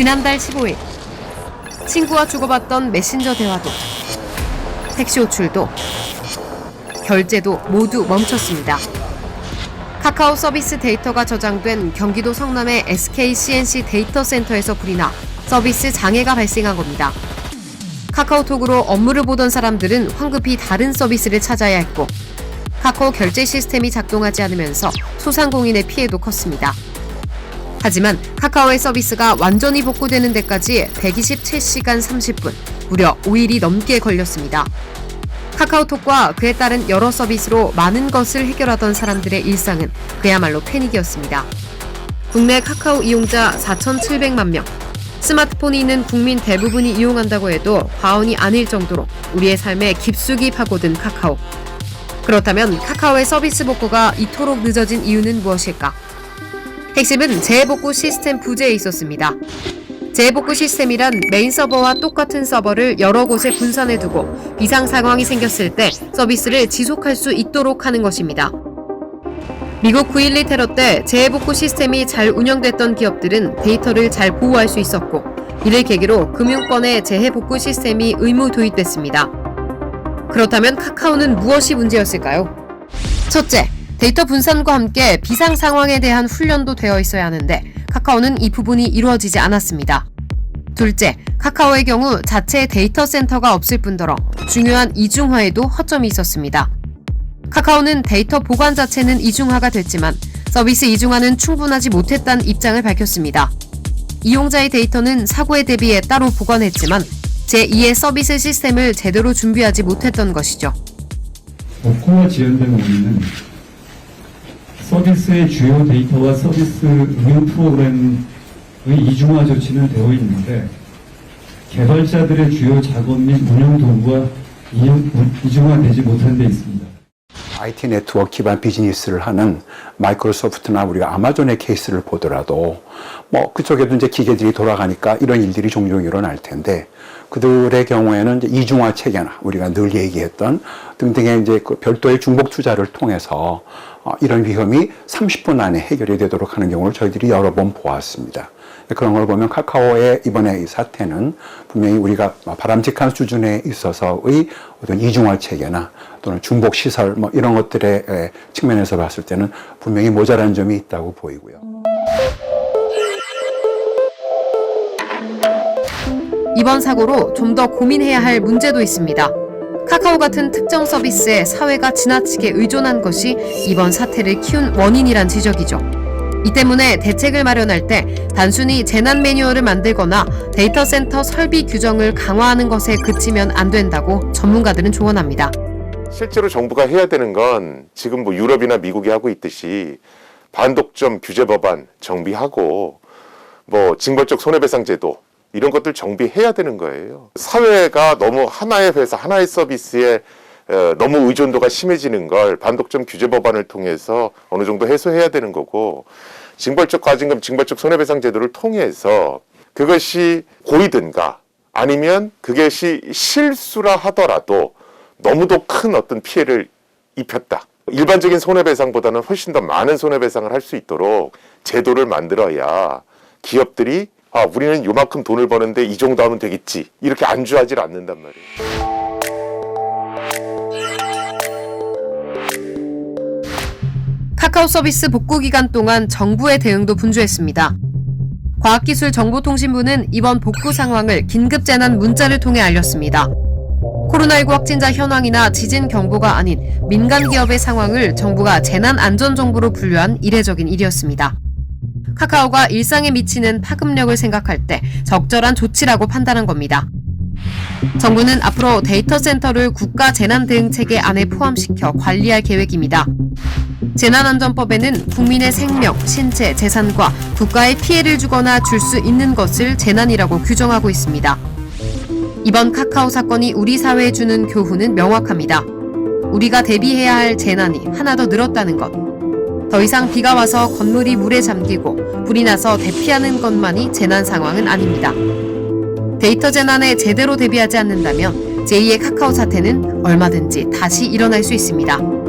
지난달 15일 친구와 주고받던 메신저 대화도 택시 호출도 결제도 모두 멈췄습니다. 카카오 서비스 데이터가 저장된 경기도 성남의 SK CNC 데이터 센터에서 불이 나 서비스 장애가 발생한 겁니다. 카카오톡으로 업무를 보던 사람들은 황급히 다른 서비스를 찾아야 했고 카카오 결제 시스템이 작동하지 않으면서 소상공인의 피해도 컸습니다. 하지만 카카오의 서비스가 완전히 복구되는 데까지 127시간 30분, 무려 5일이 넘게 걸렸습니다. 카카오톡과 그에 따른 여러 서비스로 많은 것을 해결하던 사람들의 일상은 그야말로 패닉이었습니다. 국내 카카오 이용자 4,700만 명, 스마트폰이 있는 국민 대부분이 이용한다고 해도 과언이 아닐 정도로 우리의 삶에 깊숙이 파고든 카카오. 그렇다면 카카오의 서비스 복구가 이토록 늦어진 이유는 무엇일까? 핵심은 재복구 시스템 부재에 있었습니다. 재복구 시스템이란 메인 서버와 똑같은 서버를 여러 곳에 분산해 두고 비상 상황이 생겼을 때 서비스를 지속할 수 있도록 하는 것입니다. 미국 9.12 테러 때 재복구 시스템이 잘 운영됐던 기업들은 데이터를 잘 보호할 수 있었고 이를 계기로 금융권의 재해복구 시스템이 의무 도입됐습니다. 그렇다면 카카오는 무엇이 문제였을까요? 첫째, 데이터 분산과 함께 비상 상황에 대한 훈련도 되어 있어야 하는데 카카오는 이 부분이 이루어지지 않았습니다. 둘째, 카카오의 경우 자체 데이터 센터가 없을 뿐더러 중요한 이중화에도 허점이 있었습니다. 카카오는 데이터 보관 자체는 이중화가 됐지만 서비스 이중화는 충분하지 못했다는 입장을 밝혔습니다. 이용자의 데이터는 사고에 대비해 따로 보관했지만 제2의 서비스 시스템을 제대로 준비하지 못했던 것이죠. 복구가 지연된 원인은 서비스의 주요 데이터와 서비스 운영 프로그램의 이중화 조치는 되어 있는데 개발자들의 주요 작업 및 운영 도구가 이- 이중화되지 못한 데 있습니다. IT 네트워크 기반 비즈니스를 하는 마이크로소프트나 우리가 아마존의 케이스를 보더라도 뭐 그쪽에도 이제 기계들이 돌아가니까 이런 일들이 종종 일어날 텐데 그들의 경우에는 이중화 체계나 우리가 늘 얘기했던 등등의 이제 그 별도의 중복 투자를 통해서 어, 이런 위험이 30분 안에 해결이 되도록 하는 경우를 저희들이 여러 번 보았습니다. 그런 걸 보면 카카오의 이번에 이 사태는 분명히 우리가 바람직한 수준에 있어서의 어떤 이중화 체계나 또는 중복 시설 뭐 이런 것들의 에, 측면에서 봤을 때는 분명히 모자란 점이 있다고 보이고요. 이번 사고로 좀 더 고민해야 할 문제도 있습니다. 카카오 같은 특정 서비스에 사회가 지나치게 의존한 것이 이번 사태를 키운 원인이란 지적이죠. 이 때문에 대책을 마련할 때 단순히 재난 매뉴얼을 만들거나 데이터 센터 설비 규정을 강화하는 것에 그치면 안 된다고 전문가들은 조언합니다. 실제로 정부가 해야 되는 건 지금 뭐 유럽이나 미국이 하고 있듯이 반독점 규제 법안 정비하고 뭐 징벌적 손해배상 제도 이런 것들 정비해야 되는 거예요. 사회가 너무 하나의 회사, 하나의 서비스에 어, 너무 의존도가 심해지는 걸 반독점 규제 법안을 통해서 어느 정도 해소해야 되는 거고 징벌적 과징금, 징벌적 손해배상 제도를 통해서 그것이 고의든가 아니면 그것이 실수라 하더라도 너무도 큰 어떤 피해를 입혔다. 일반적인 손해배상보다는 훨씬 더 많은 손해배상을 할 수 있도록 제도를 만들어야 기업들이 아, 우리는 요만큼 돈을 버는데 이 정도 하면 되겠지. 이렇게 안주하지 않는단 말이에요. 카카오 서비스 복구 기간 동안 정부의 대응도 분주했습니다. 과학기술정보통신부는 이번 복구 상황을 긴급재난 문자를 통해 알렸습니다. 코로나19 확진자 현황이나 지진 경보가 아닌 민간 기업의 상황을 정부가 재난안전정보로 분류한 이례적인 일이었습니다. 카카오가 일상에 미치는 파급력을 생각할 때 적절한 조치라고 판단한 겁니다. 정부는 앞으로 데이터 센터를 국가 재난 대응 체계 안에 포함시켜 관리할 계획입니다. 재난안전법에는 국민의 생명, 신체, 재산과 국가에 피해를 주거나 줄 수 있는 것을 재난이라고 규정하고 있습니다. 이번 카카오 사건이 우리 사회에 주는 교훈은 명확합니다. 우리가 대비해야 할 재난이 하나 더 늘었다는 것. 더 이상 비가 와서 건물이 물에 잠기고 불이 나서 대피하는 것만이 재난 상황은 아닙니다. 데이터 재난에 제대로 대비하지 않는다면 제2의 카카오 사태는 얼마든지 다시 일어날 수 있습니다.